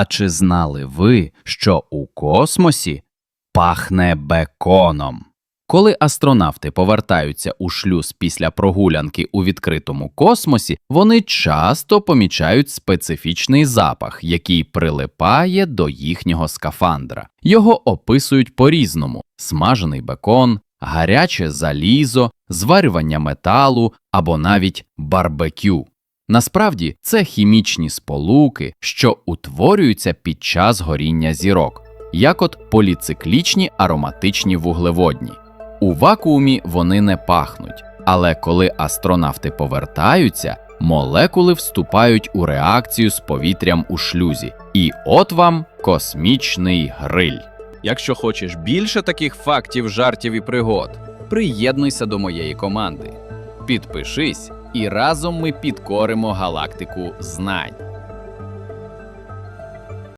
А чи знали ви, що у космосі пахне беконом? Коли астронавти повертаються у шлюз після прогулянки у відкритому космосі, вони часто помічають специфічний запах, який прилипає до їхнього скафандра. Його описують по-різному: смажений бекон, гаряче залізо, зварювання металу або навіть барбекю. Насправді це хімічні сполуки, що утворюються під час горіння зірок, як от поліциклічні ароматичні вуглеводні. У вакуумі вони не пахнуть, але коли астронавти повертаються, молекули вступають у реакцію з повітрям у шлюзі, і от вам космічний гриль. Якщо хочеш більше таких фактів, жартів і пригод, приєднуйся до моєї команди. Підпишись, і разом ми підкоримо галактику знань.